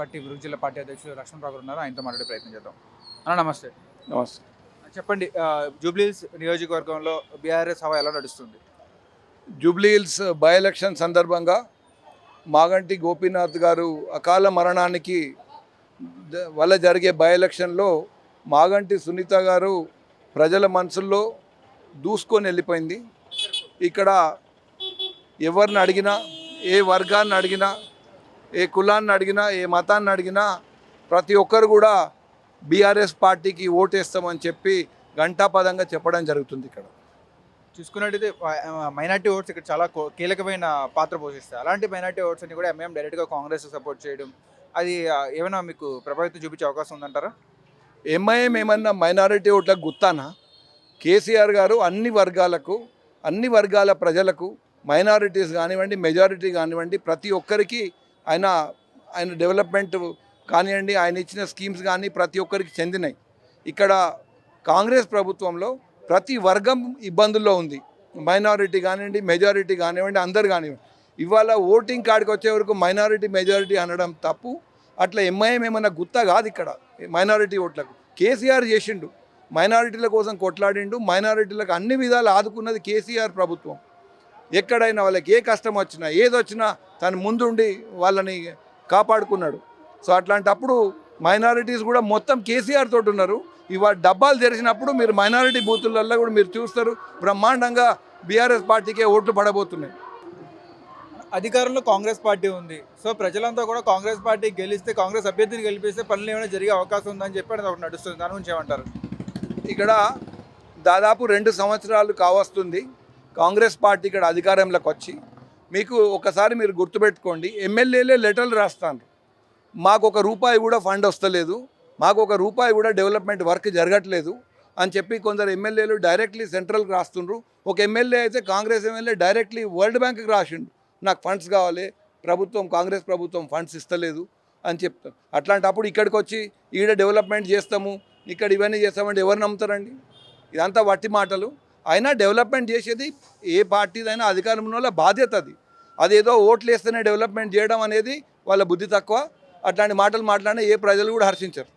Party విరుగు జిల్లా party అధ్యక్షులు లక్ష్మణ్ రావు గారు ఉన్నారు. ఆయనతో మాట్లాడే ప్రయత్నం చేద్దాం. అన్న నమస్తే. నమస్తే. చెప్పండి జూబ్లీహిల్స్ నియోజకవర్గంలో బీఆర్ఎస్ హవా ఎలా నడుస్తుంది? జూబ్లీ హిల్స్ బై ఎలక్షన్ సందర్భంగా మాగంటి గోపీనాథ్ గారు అకాల మరణానికి వల్ల జరిగే బై ఎలక్షన్లో మాగంటి సునీత గారు ప్రజల మనసుల్లో దూసుకొని వెళ్ళిపోయింది. ఇక్కడ ఎవరిని అడిగినా ఏ వర్గాన్ని అడిగినా ఏ కులాన్ని అడిగినా ఏ మతాన్ని అడిగినా ప్రతి ఒక్కరు కూడా బీఆర్ఎస్ పార్టీకి ఓటేస్తామని చెప్పి ఘంటాపదంగా చెప్పడం జరుగుతుంది ఇక్కడ. చూసుకున్నట్టయితే మైనార్టీ ఓట్స్ ఇక్కడ చాలా కీలకమైన పాత్ర పోషిస్తాయి. అలాంటి మైనార్టీ ఓట్స్ అని కూడా ఎంఎం డైరెక్ట్గా కాంగ్రెస్ సపోర్ట్ చేయడం అది ఏమైనా మీకు ప్రభావితం చూపించే అవకాశం ఉందంటారా? ఎంఐఎం ఏమన్నా మైనారిటీ ఓట్లకు గుత్తానా? కేసీఆర్ గారు అన్ని వర్గాలకు అన్ని వర్గాల ప్రజలకు మైనారిటీస్ కానివ్వండి మెజారిటీ కానివ్వండి ప్రతి ఒక్కరికి ఆయన ఆయన డెవలప్మెంట్ కానివ్వండి ఆయన ఇచ్చిన స్కీమ్స్ కానీ ప్రతి ఒక్కరికి చెందినాయి. ఇక్కడ కాంగ్రెస్ ప్రభుత్వంలో ప్రతి వర్గం ఇబ్బందుల్లో ఉంది. మైనారిటీ కానివ్వండి మెజారిటీ కానివ్వండి అందరు కానివ్వండి. ఇవాళ ఓటింగ్ కార్డుకి వచ్చే వరకు మైనారిటీ మెజారిటీ అనడం తప్పు. అట్లా ఎంఐఎం ఏమన్నా గుత్త కాదు ఇక్కడ మైనారిటీ ఓట్లకు. కేసీఆర్ చేసిండు. మైనారిటీల కోసం కొట్లాడిండు. మైనారిటీలకు అన్ని విధాలు ఆదుకున్నది కేసీఆర్ ప్రభుత్వం. ఎక్కడైనా వాళ్ళకి ఏ కష్టం వచ్చినా ఏది వచ్చినా తను ముందుండి వాళ్ళని కాపాడుకున్నాడు. సో అట్లాంటప్పుడు మైనారిటీస్ కూడా మొత్తం కేసీఆర్ తోటి ఉన్నారు. ఇవాళ డబ్బాలు తెరిచినప్పుడు మీరు మైనారిటీ బూతులలో కూడా మీరు చూస్తారు. బ్రహ్మాండంగా బీఆర్ఎస్ పార్టీకే ఓట్లు పడబోతున్నాయి. అధికారంలో కాంగ్రెస్ పార్టీ ఉంది. సో ప్రజలంతా కూడా కాంగ్రెస్ పార్టీ గెలిస్తే కాంగ్రెస్ అభ్యర్థిని గెలిపిస్తే పనులు ఏమైనా జరిగే అవకాశం ఉందని చెప్పి అది ఒకటి నడుస్తుంది. దాని గురించి ఏమంటారు? ఇక్కడ దాదాపు రెండు సంవత్సరాలు కావస్తుంది. కాంగ్రెస్ పార్టీ ఇక్కడ అధికారంలోకి వచ్చి మీకు ఒకసారి మీరు గుర్తుపెట్టుకోండి ఎమ్మెల్యేలే లెటర్లు రాస్తాను మాకు ఒక రూపాయి కూడా ఫండ్ వస్తలేదు మాకు ఒక రూపాయి కూడా డెవలప్మెంట్ వర్క్ జరగట్లేదు అని చెప్పి కొందరు ఎమ్మెల్యేలు డైరెక్ట్లీ సెంట్రల్కి రాస్తుండ్రు. ఒక ఎమ్మెల్యే అయితే కాంగ్రెస్ ఎమ్మెల్యే డైరెక్ట్లీ వరల్డ్ బ్యాంక్కి రాసిండు నాకు ఫండ్స్ కావాలి ప్రభుత్వం కాంగ్రెస్ ప్రభుత్వం ఫండ్స్ ఇస్తలేదు అని చెప్తారు. అట్లాంటప్పుడు ఇక్కడికి వచ్చి ఈడ డెవలప్మెంట్ చేస్తాము ఇక్కడ ఇవన్నీ చేస్తామంటే ఎవరు నమ్ముతారండి? ఇదంతా వట్టి మాటలు. అయినా డెవలప్మెంట్ చేసేది ఏ పార్టీదైనా అధికారంలో వాళ్ళ బాధ్యత అది. అదేదో ఓట్లు వేస్తేనే డెవలప్మెంట్ చేయడం అనేది వాళ్ళ బుద్ధి తక్కువ. అట్లాంటి మాటలు మాట్లాడినా ఏ ప్రజలు కూడా హర్షించరు.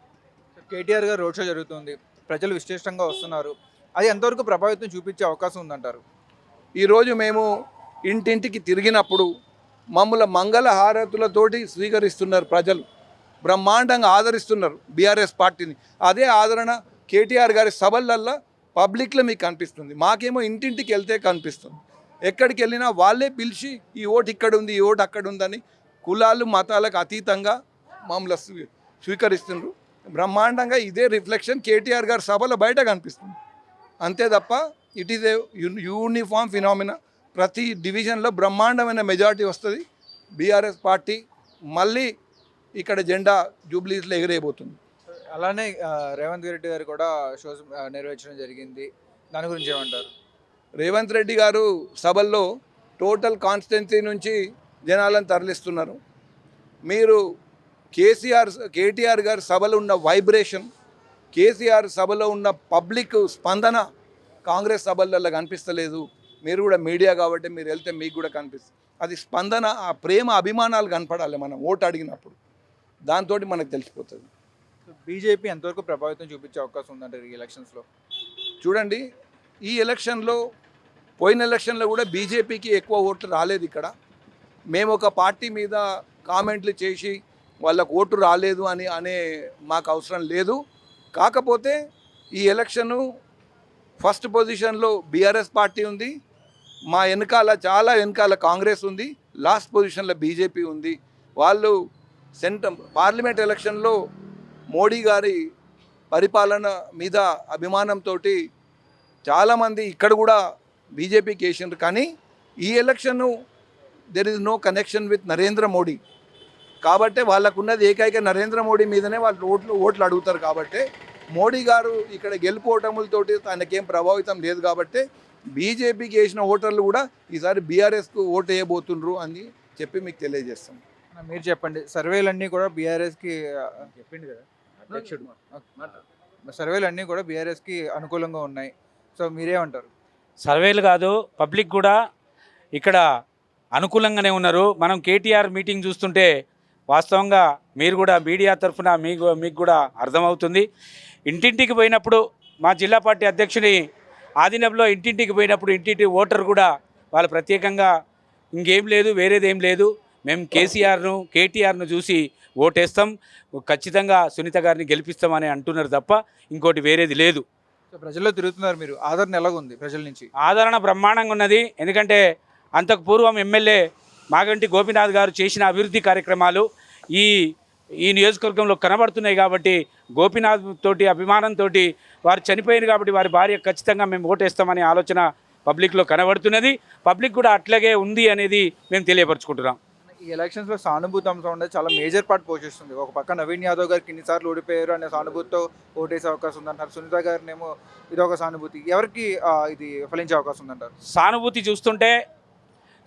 కేటీఆర్ గారు రోడ్ షో జరుగుతుంది. ప్రజలు విశేషంగా వస్తున్నారు. అది ఎంతవరకు ప్రభావితం చూపించే అవకాశం ఉందంటారు? ఈరోజు మేము ఇంటింటికి తిరిగినప్పుడు మమ్మల్ని మంగళ హారతులతోటి స్వీకరిస్తున్నారు ప్రజలు. బ్రహ్మాండంగా ఆదరిస్తున్నారు బీఆర్ఎస్ పార్టీని. అదే ఆదరణ కేటీఆర్ గారి సభలల్లో పబ్లిక్లో మీకు కనిపిస్తుంది. మాకేమో ఇంటింటికి వెళ్తే కనిపిస్తుంది. ఎక్కడికి వెళ్ళినా వాళ్ళే పిలిచి ఈ ఓటు ఇక్కడ ఉంది ఈ ఓటు అక్కడ ఉందని కులాలు మతాలకు అతీతంగా మమ్మల్ని స్వీ- స్వీకరిస్తున్నారు బ్రహ్మాండంగా ఇదే రిఫ్లెక్షన్ కేటీఆర్ గారి సభలో బయట కనిపిస్తుంది. అంతే తప్ప it is a uniform phenomena ప్రతి డివిజన్లో బ్రహ్మాండమైన మెజారిటీ వస్తుంది. బీఆర్ఎస్ పార్టీ మళ్ళీ ఇక్కడ జెండా జూబ్లీస్లో ఎగిరేయబోతుంది. అలానే రేవంత్ రెడ్డి గారు కూడా షోస్ నిర్వహించడం జరిగింది. దాని గురించి ఏమంటారు? రేవంత్ రెడ్డి గారు సభల్లో టోటల్ కాన్స్టిట్యున్సీ నుంచి జనాలను తరలిస్తున్నారు. మీరు కేసీఆర్ కేటీఆర్ గారి సభలో ఉన్న వైబ్రేషన్ కేసీఆర్ సభలో ఉన్న పబ్లిక్ స్పందన కాంగ్రెస్ సభలలో కనిపిస్తలేదు. మీరు కూడా మీడియా కాబట్టి మీరు వెళ్తే మీకు కూడా కనిపిస్తుంది. అది స్పందన ఆ ప్రేమ అభిమానాలు కనపడాలి మనం ఓటు అడిగినప్పుడు. దాంతో మనకు తెలిసిపోతుంది. బీజేపీ ఎంతవరకు ప్రభావితం చూపించే అవకాశం ఉందంటారు ఈ ఎలక్షన్స్లో చూడండి ఈ ఎలక్షన్లో పోయిన ఎలక్షన్లో కూడా బీజేపీకి ఎక్కువ ఓట్లు రాలేదు ఇక్కడ. మేము ఒక పార్టీ మీద కామెంట్లు చేసి వాళ్ళకు ఓటు రాలేదు అని అనే మాకు అవసరం లేదు. కాకపోతే ఈ ఎలక్షను ఫస్ట్ పొజిషన్లో బీఆర్ఎస్ పార్టీ ఉంది. మా వెనకాల చాలా వెనకాల కాంగ్రెస్ ఉంది. లాస్ట్ పొజిషన్లో బీజేపీ ఉంది. వాళ్ళు సెంటర్ పార్లమెంట్ ఎలక్షన్లో మోడీ గారి పరిపాలన మీద అభిమానంతో చాలామంది ఇక్కడ కూడా బీజేపీకి వేసినారు కానీ ఈ election there is no connection with Narendra Modi. కాబట్టి వాళ్ళకున్నది ఏకైక నరేంద్ర మోడీ మీదనే వాళ్ళు ఓట్లు ఓట్లు అడుగుతారు కాబట్టి మోడీ గారు ఇక్కడ గెలుపోవటములతోటి తనకేం ప్రభావితం లేదు కాబట్టి బీజేపీకి వేసిన ఓటర్లు కూడా ఈసారి బీఆర్ఎస్కు ఓటు వేయబోతుండ్రు అని చెప్పి మీకు తెలియజేస్తాం. మీరు చెప్పండి. సర్వేలన్నీ కూడా బీఆర్ఎస్కి చెప్పింది కదా? సర్వేలు అన్నీ కూడా బీఆర్ఎస్కి అనుకూలంగా ఉన్నాయి. సో మీరేమంటారు? సర్వేలు కాదు పబ్లిక్ కూడా ఇక్కడ అనుకూలంగానే ఉన్నారు. మనం కేటీఆర్ మీటింగ్ చూస్తుంటే వాస్తవంగా మీరు కూడా మీడియా తరఫున మీకు మీకు కూడా అర్థమవుతుంది. ఇంటింటికి పోయినప్పుడు మా జిల్లా పార్టీ అధ్యక్షుని ఆధీనంలో ఇంటింటికి పోయినప్పుడు ఇంటింటి ఓటర్ కూడా వాళ్ళు ప్రత్యేకంగా ఇంకేం లేదు వేరేదేం లేదు. మేము కేసీఆర్ను కేటీఆర్ను చూసి ఓటేస్తాం. ఖచ్చితంగా సునీత గారిని గెలిపిస్తామని అంటున్నారు తప్ప ఇంకోటి వేరేది లేదు. ప్రజల్లో తిరుగుతున్నారు మీరు. ఆదరణ ఎలాగుంది ప్రజల నుంచి? ఆదరణ బ్రహ్మాండంగా ఉన్నది. ఎందుకంటే అంతకు పూర్వం ఎమ్మెల్యే మాగంటి గోపీనాథ్ గారు చేసిన అభివృద్ధి కార్యక్రమాలు ఈ ఈ నియోజకవర్గంలో కనబడుతున్నాయి కాబట్టి గోపీనాథ్ తోటి అభిమానంతో వారు చనిపోయారు కాబట్టి వారి భార్య ఖచ్చితంగా మేము ఓటేస్తామనే ఆలోచన పబ్లిక్లో కనబడుతున్నది. పబ్లిక్ కూడా అట్లాగే ఉంది అనేది మేము తెలియపరచుకుంటున్నాం. ఈ ఎలక్షన్స్లో సానుభూతి అంశం అనేది చాలా మేజర్ పార్ట్ పోషిస్తుంది. ఒక పక్క నవీన్ యాదవ్ గారికి ఇన్నిసార్లు ఓడిపోయారు అనే సానుభూతితో ఓటేసే అవకాశం ఉందంటారు సునీత గారినేమో ఇది ఒక సానుభూతి. ఎవరికి ఇది ఫలించే అవకాశం ఉందంటారు? సానుభూతి చూస్తుంటే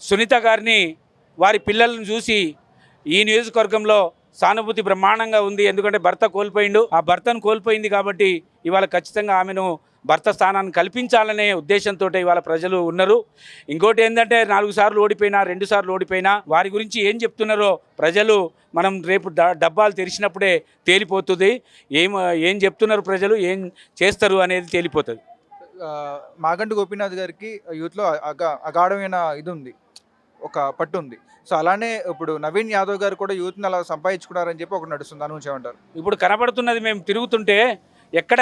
సునీత గారిని వారి పిల్లలను చూసి ఈ నియోజకవర్గంలో సానుభూతి బ్రహ్మాండంగా ఉంది. ఎందుకంటే భర్త కోల్పోయిండు. ఆ భర్తను కోల్పోయింది కాబట్టి ఇవాళ ఖచ్చితంగా ఆమెను భర్త స్థానాన్ని కల్పించాలనే ఉద్దేశంతో ఇవాళ ప్రజలు ఉన్నారు. ఇంకోటి ఏంటంటే నాలుగు సార్లు ఓడిపోయినా రెండు సార్లు ఓడిపోయినా వారి గురించి ఏం చెప్తున్నారో ప్రజలు మనం రేపు డ- డబ్బాలు తెరిచినప్పుడే తేలిపోతుంది. ఏం ఏం చెప్తున్నారు ప్రజలు ఏం చేస్తారు అనేది తేలిపోతుంది. మాగంటి గోపీనాథ్ గారికి యూత్లో అగా అగాఢమైన ఇది ఉంది ఒక పట్టు ఉంది సో అలానే ఇప్పుడు నవీన్ యాదవ్ గారు కూడా యూత్ని అలా సంపాదించుకున్నారని చెప్పి ఒకటి నడుస్తుంది. ఏమంటారు? ఇప్పుడు కనబడుతున్నది మేము తిరుగుతుంటే ఎక్కడ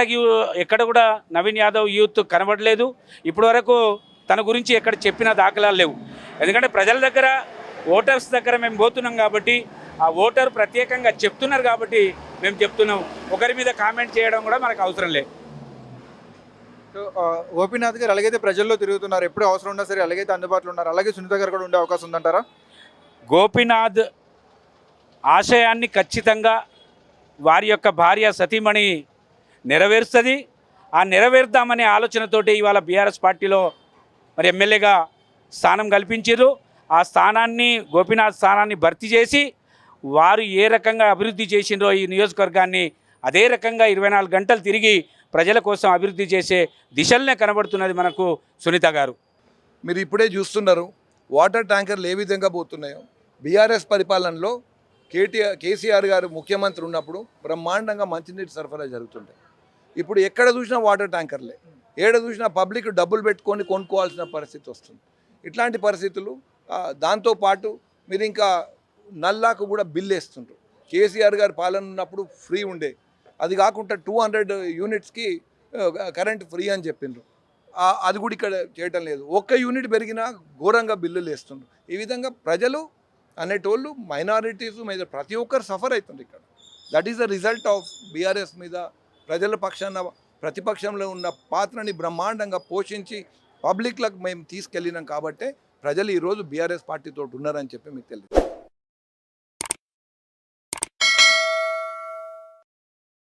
ఎక్కడ కూడా నవీన్ యాదవ్ యూత్ కనబడలేదు. ఇప్పటి వరకు తన గురించి ఎక్కడ చెప్పిన దాఖలాలు లేవు. ఎందుకంటే ప్రజల దగ్గర ఓటర్స్ దగ్గర మేము పోతున్నాం కాబట్టి ఆ ఓటర్ ప్రత్యేకంగా చెప్తున్నారు కాబట్టి మేము చెప్తున్నాం. ఒకరి మీద కామెంట్ చేయడం కూడా మనకు అవసరం లేదు. గోపీనాథ్ గారు అలాగైతే ప్రజల్లో తిరుగుతున్నారు. ఎప్పుడు అవసరం ఉన్నా సరే అలాగైతే అందుబాటులో ఉన్నారు. అలాగే సునీత గారు కూడా ఉండే అవకాశం ఉందంటారా? గోపీనాథ్ ఆశయాన్ని ఖచ్చితంగా వారి యొక్క భార్య సతీమణి నెరవేరుస్తుంది. ఆ నెరవేర్దామనే ఆలోచనతోటి ఇవాళ బీఆర్ఎస్ పార్టీలో మరి ఎమ్మెల్యేగా స్థానం కల్పించారు. ఆ స్థానాన్ని గోపీనాథ్ స్థానాన్ని భర్తీ చేసి వారు ఏ రకంగా అభివృద్ధి చేసిండ్రో ఈ నియోజకవర్గాన్ని అదే రకంగా ఇరవై నాలుగు గంటలు తిరిగి ప్రజల కోసం అభివృద్ధి చేసే దిశలనే కనబడుతున్నది మనకు సునీత గారు. మీరు ఇప్పుడే చూస్తున్నారు వాటర్ ట్యాంకర్లు ఏ విధంగా పోతున్నాయో. బీఆర్ఎస్ పరిపాలనలో కేటీఆర్ కేసీఆర్ గారు ముఖ్యమంత్రి ఉన్నప్పుడు బ్రహ్మాండంగా మంచినీటి సరఫరా జరుగుతుంటాయి ఇప్పుడు ఎక్కడ చూసినా వాటర్ ట్యాంకర్లే. ఏడ చూసినా పబ్లిక్ డబ్బులు పెట్టుకొని కొనుక్కోవాల్సిన పరిస్థితి వస్తుంది. ఇట్లాంటి పరిస్థితులు దాంతోపాటు మీరు ఇంకా నల్లాకు కూడా బిల్ వేస్తుండ్రు. కేసీఆర్ గారి పాలన ఉన్నప్పుడు ఫ్రీ ఉండే. అది కాకుండా టూ హండ్రెడ్ యూనిట్స్కి కరెంట్ ఫ్రీ అని చెప్పిండ్రు. అది కూడా ఇక్కడ చేయటం లేదు. ఒక్క యూనిట్ పెరిగినా ఘోరంగా బిల్లులు వేస్తుండ్రు. ఈ విధంగా ప్రజలు అనేటోళ్ళు మైనారిటీస్ మీద ప్రతి ఒక్కరు సఫర్ అవుతుంది ఇక్కడ. That is the result of BRS మీద ప్రజల పక్షాన ప్రతిపక్షంలో ఉన్న పాత్రని బ్రహ్మాండంగా పోషించి పబ్లిక్లకు మేము తీసుకెళ్ళినాం కాబట్టే ప్రజలు ఈరోజు బీఆర్ఎస్ పార్టీతో ఉన్నారని చెప్పి మీకు తెలియదు.